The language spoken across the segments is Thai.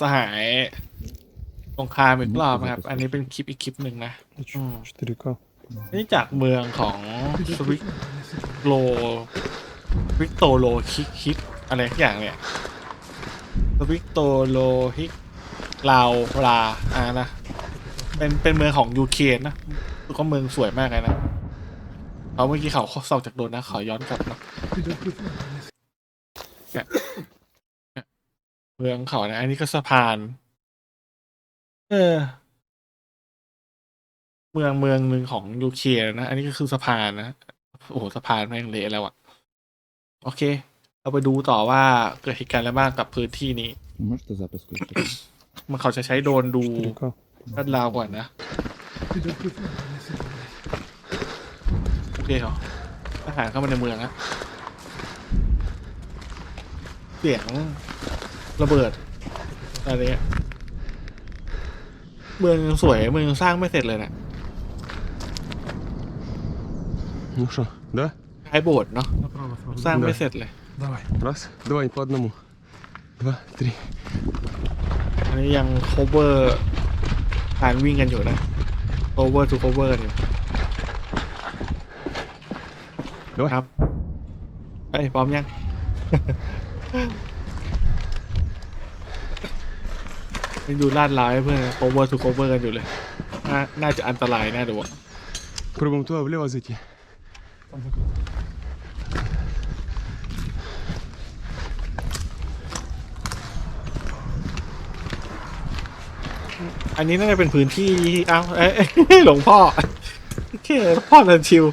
สหายสงครามอีกรอบนครับ อันนี้เป็นคลิปอีกคลิปหนึ่งนะ 4К. นี่จากเมืองของสวิตโลวิกโตโลคิกคิดอะไรทุกอย่างเนี่ยสวิตโตโลฮิกลาวลาอ่านะ เป็นเป็นเมืองของยูเครนนะก็เมืองสวยมากเลยนะเขาเมื่อกี้เขาสอบจากโดนนะขอย้อนกลับนะ เมืองเขานะ อันนี้ก็สะพาน เออ เมืองเมืองหนึ่งของยูเครนนะ อันนี้ก็คือสะพานนะ โอ้โหสะพานแม่งเละแล้วอะโอเค เราไปดูต่อว่าเกิดเหตุการณ์อะไรบ้างกับพื้นที่นี้ Можете запис включити? มันเขาจะใช้โดรนดู 4К. ลาดราวก่อนนะ โอเคเหรอทหารเข้ามาในเมืองนะเสียง ระเบิดอะไรเงี้ยเมืองยังสวยเมืองยังสร้างไม่เสร็จเลยนะ Ну что, да? คล้ายโบสถ์เนาะ Направо сразу. สร้างไม่เสร็จเลย Давай. Раз, давай по одному. Два, три. อันนี้ยัง cover การวิ่งกันอยู่นะ cover to cover กันอยู่ Давай. ครับเอ้ยพร้อมยัง ยังดูลาดลาวให้เพื่อน cover to cover กันอยู่เลย น่าน่าจะอันตรายน่าดูอะ Пробуем туда влево зайти. Там закрыто. อันนี้น่าจะเป็นพื้นที่ที่เอ้าเอ้ย หลวงพ่อโอเคพ่อเดินชิว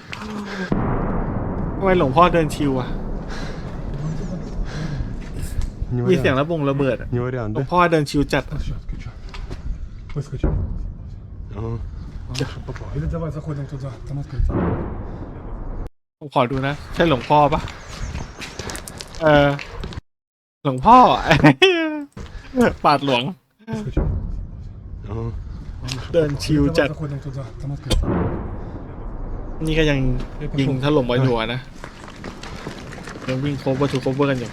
ทำไมหลวงพ่อเดินชิวอะ Не มีเสียง вариант. ระบงระเบิดอะ Не вариант, หลวง да? พ่อเดินชิวจัด Площадка, чё? Выскочил. Ага. Чтоб попал. Или давай заходим туда, там открыто. ผมขอดูนะ ใช่หลวงพ่อปะเออ หลวงพ่อ ปาดหลวง Выскочил. Ага. เดินชิว Или จัด давай заходим туда, там открыто. นี่ก็ยังยิงถล่มมาอยู่อะนะยังวิ่งโคเวอร์ถูกโคเวอร์กันอยู่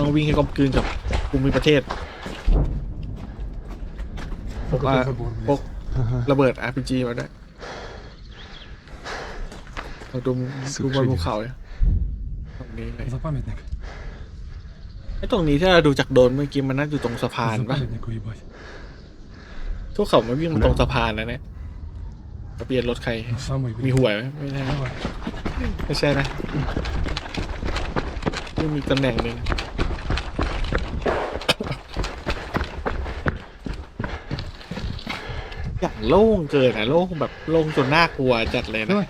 ต้องวิ่งให้กลมกลืนกับภูมิประเทศ Ну, А, какой забор, พก блядь. ระเบิด RPG มาด้วยเราดูดูบนภูเขาเนี่ยตรงนี้เลย За памятник. ไอ้ตรงนี้ถ้าเราดูจากโดรนเมื่อกี้มันน่าอยู่ตรงสะพาน За ปะ памятник уебать. ทุกเขามาวิ่งมาตรงสะพานแล้วเนี่ยทะเบียนรถใคร Ну, самый, มี блядь. หวยไหมไม่ใช่นะ Давай. ไม่ใช่นะนี่มีตำแหน่งหนึ่ง อย่างโล่งเกินอะโล่งแบบโล่งจนน่ากลัวจัดเลยนะ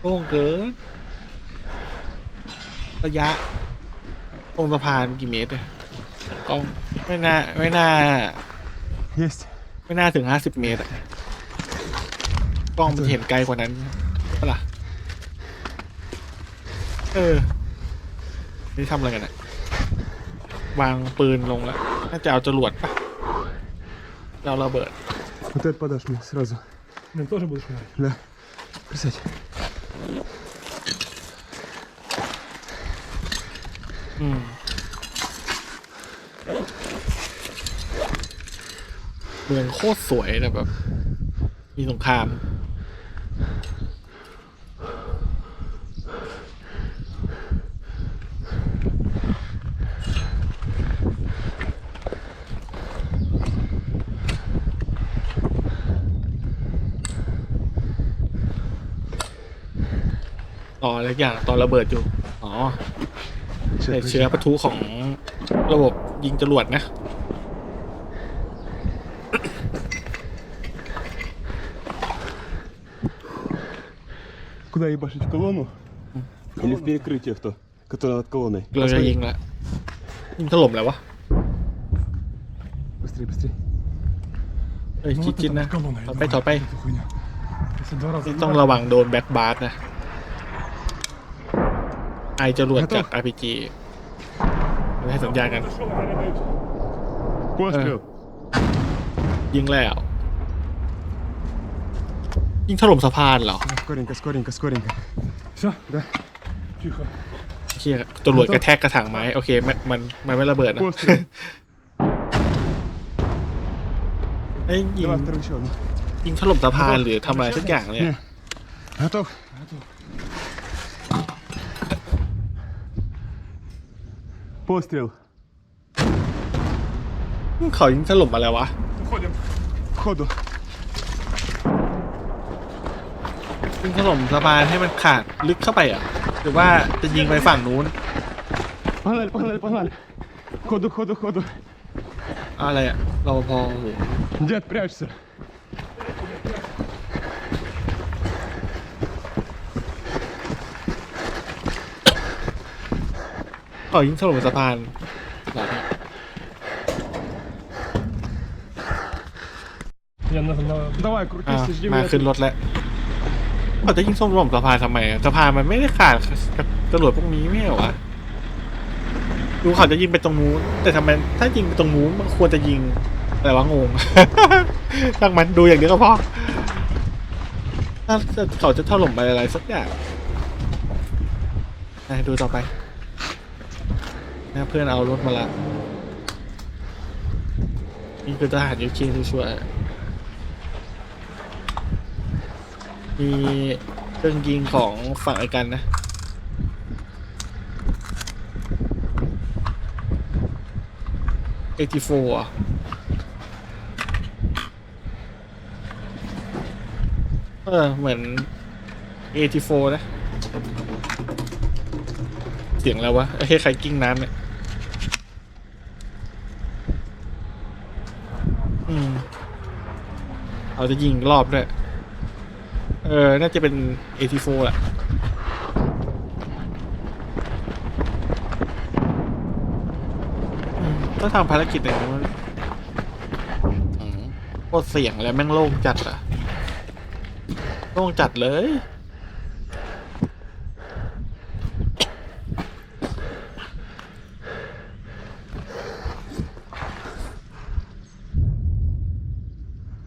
โล่งเกินระยะตรงสะพานกี่เมตรเนี่ยกล้องไม่น่าไม่น่า yes ไม่น่าถึงห้าสิบเมตรอะกล้องมันเห็นไกลกว่านั้นเปล่าเออ นี่ทำอะไรกันอะ วางปืนลงแล้ว น่าจะเอาจรวดปะจะเอาระเบิด Вот это подашь мне сразу. Блин, тоже будешь умирать? Да. Присядь. อืม เมืองโคตรสวยแต่แบบ มีสงคราม ออะไรอย่างตอนระเบิดอยู่ อ๋อ Сейчас, ใส่ подожди. เชื้อปะทุของระบบยิงจรวดนะ Куда ебашить в колонну? Или в перекрытие кто? Которое над колонной. เราจะ Посмотри. ยิงแล้วยิงถล่มแล้ววะ Быстрее, быстрее. เอ้ย Ну, ชิด вот จิน это นะ вот колонна, я ถอยไป думаю, ถอยไป эту хуйню. Если два раза นี่ не ต้อง брать, ระวังโดนแบ็กบาร์นะ ไอจรวดจาก RPG ไม่ให้สัญญาณกัน Пострел. ยิงแล้ว ยิงถล่มสะพานเหรอ Скоренько, скоренько, скоренько. Все? Да. Тихо. เชี่ยตำรวจกระแทกกระถางไม้ โอเค มัน มัน มันไม่ระเบิดนะ Пострел. ไอ้ยยิง Давай второй еще одну. ยิงถล่มสะพานหรือทำอะไรสักอย่างเนี่ย Готов? Пострел. เขายิงถล่มอะไรวะ Уходим. К ходу. ยิงถล่มสะพานให้มันขาดลึกเข้าไปอ่ะ หรือว่าจะยิงไปฝั่งนู้น Погнали, погнали, погнали. К ходу, к ходу, к ходу. อะไรอ่ะรปภโอ้โห Дед, прячься. เขายิงถล่มสะพานเหรอเนี่ย Я на, на... Давай, อ่ะ крутись, жди มา меня. ขึ้นรถแล้วเขาจะยิงถล่มสะพานทำไมอะสะพานมันไม่ได้ขาดกับตำรวจพวกนี้ไม่เหรอวะดูเขาจะยิงไปตรงนู้น แต่ทำไมถ้ายิงไปตรงนู้นมันควรจะยิงอะไรวะงง ช่างมันดูอย่างเดียวก็พอถ้าเขาจะถล่มไปอะไรสักอย่างอ่ะดูต่อไป นะเพื่อนเอารถมาละนี่คือทหารยูเครนช่วยมีเครื่องยิงของฝั่งไอกันนะ84อะเออ เหมือน84 นะ เสียงแล้ววะไอ้ยใครกิ้งน้ำเนี่ย อืม เอาจะยิงรอบด้วย เออ น่าจะเป็น84แหละต้องทำภารกิจอย่งนี้มันอืมโคตรเสี่ยงเลยแม่งโล่งจัดอะโล่งจัดเลย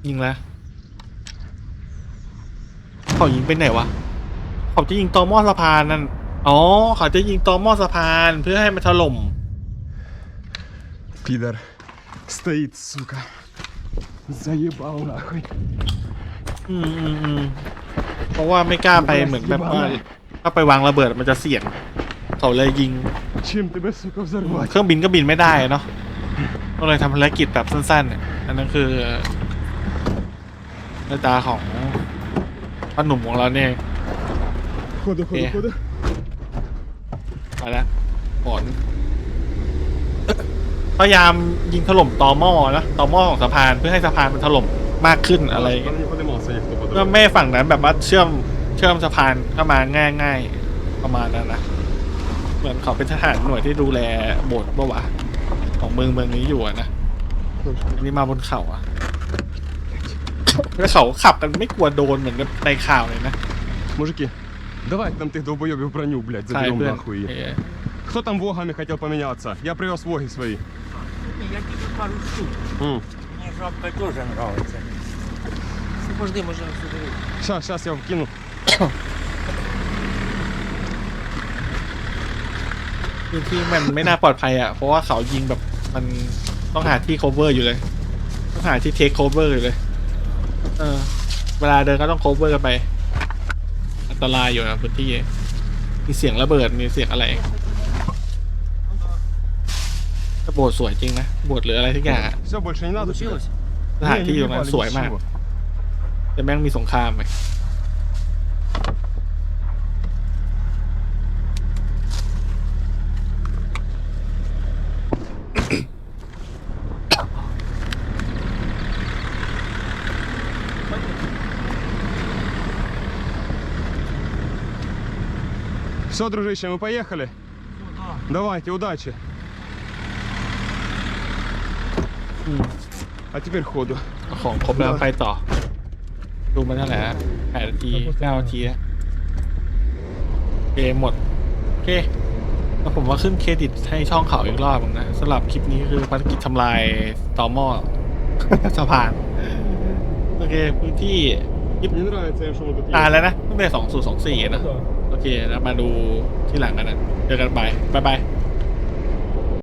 ยิงแล้ว เขายิงไปไหนวะ เขาจะยิงตอหม้อสะพานนั่น อ๋อ เขาจะยิงตอหม้อสะพานเพื่อให้มันถล่ม Пидор. Стоит, сука. Заебал нахуй. อืมอืมอืมเพราะว่าไม่กล้าไปเหมือนแบบว่าถ้าไปวางระเบิดมันจะเสี่ยง เขาเลยยิง Чем тебя, сука, взорвать? เครื่องบินก็บินไม่ได้เนาะก็เลยทำภารกิจแบบสั้นๆเนี่ยอันนั้นคือหน้าตาของ พ่อหนุ่มของเราเนี่ยขอดูขอดูขอดูไปแล้วก่อนพยายามยิงถล่มตอหม้อนะตอหม้อของสะพานเพื่อให้สะพานมันถล่มมากขึ้นอะไรอย่างเงี้ยเพื่อไม่ใฝั่งนั้นแบบว่าเชื่อมเชื่อมสะพานเข้ามาง่าย ๆ ประมาณนั้นนะเหมือนเขาเป็นทหารหน่วยที่ดูแลโบสถ์ปะวะของเมืองเมืองนี้อยู่นะนี่มาบนเขาอะ แล้วเขาขับกันไม่กลัวโดนเหมือนกับในข่าวเลยนะ Мужики, давай к нам ты долбоебів броню, блядь, ใช่ заберем เพื่อน нахуй. เออ Кто там вогами хотел поменяться? Я привез воги свои. Я тебе пару штук. М. Мне жабка тоже нравится. Подожди, можно сюда. Сейчас, сейчас я вкину. พื้นที่มันไม่น่าปลอดภัยอ่ะ เพราะว่าเขายิงแบบมันต้องหาที่ cover อยู่เลย ต้องหาที่ take cover อยู่เลย เออ เวลาเดินก็ต้อง cover กันไป อันตรายอยู่นะพื้นที่ มีเสียงระเบิด มีเสียงอะไรแต่โบสถ์สวยจริงนะ โบสถ์หรืออะไรทุกอย่างอะ Все, больше не надо. тебе? Получилось? สถาน Не, ที่ не ตรงนั้น ебали สวยมาก ничего. แต่แม่งมีสงครามไหม Все, дружище, мы поехали. Давайте, удачи. อืม А теперь ходу. เอาของครบแล้วไปต่อ ดูมันเท่าไหร่ฮะแปดนาทีเก้านาทีแล้วโอเคหมด โอเค แล้วผมว่าขึ้นเครดิตให้ช่องเขาอีกรอบนึงนะสำหรับคลิปนี้คือภารกิจทำลายตอหม้อ สะพาน โอเค พื้นที่ Не нравится, что мы тут ตายแล้วนะตั้งแต่สองศูนย์สองสี่นะ Да. โอเคแล้วมาดูที่หลังกันนะเจอกันไปบายบาย